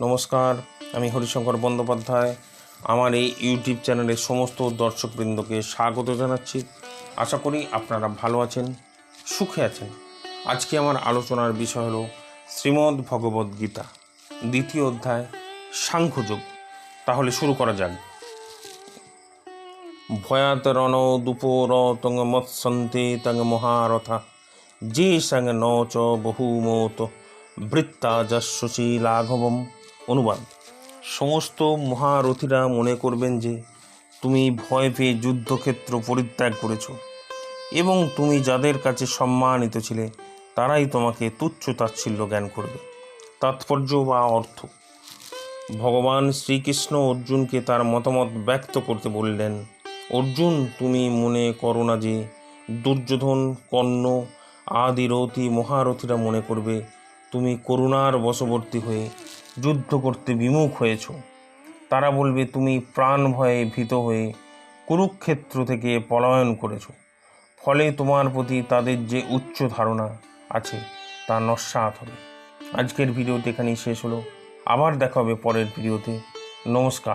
নমস্কার, আমি হরিশঙ্কর বন্দ্যোপাধ্যায়। আমার এই ইউটিউব চ্যানেলের সমস্ত দর্শকবৃন্দকে স্বাগত জানাচ্ছি। আশা করি আপনারা ভালো আছেন, সুখে আছেন। আজকে আমার আলোচনার বিষয় হলো শ্রীমদ্ ভগবদ্ গীতা, দ্বিতীয় অধ্যায়, সাংখ্যযোগ। তাহলে শুরু করা যাক। ভয়াত রণ দুপোর তঙ্গ মৎসন্তে তঙ্গ মহারথা, যে সঙ্গ ন চ বহুমত বৃত্তা যশ্বসী লাঘবম। অনুবাদ। সমস্ত মহারথীরা মনে করবেন যে তুমি ভয় পেয়ে যুদ্ধক্ষেত্র পরিত্যাগ করেছ এবং তুমি যাদের কাছে সম্মানিত ছিলে, তারাই তোমাকে তুচ্ছ তাচ্ছিল্য জ্ঞান করবে। তাৎপর্য বা অর্থ। ভগবান শ্রীকৃষ্ণ অর্জুনকে তার মতামত ব্যক্ত করতে বললেন, অর্জুন, তুমি মনে করো না যে দুর্যোধন, কর্ণ আদি রথী মহারথীরা মনে করবে, তুমি করুণার বশবর্তী হয়ে যুদ্ধ করতে বিমুখ হয়েছ। তারা বলবে, তুমি প্রাণ ভয়ে ভীত হয়ে কুরুক্ষেত্র থেকে পলায়ন করেছ। ফলে তোমার প্রতি তাদের যে উচ্চ ধারণা আছে, তা নস্বাত হবে। আজকের ভিডিওটি এখানেই শেষ হলো। আবার দেখা হবে পরের ভিডিওতে। নমস্কার।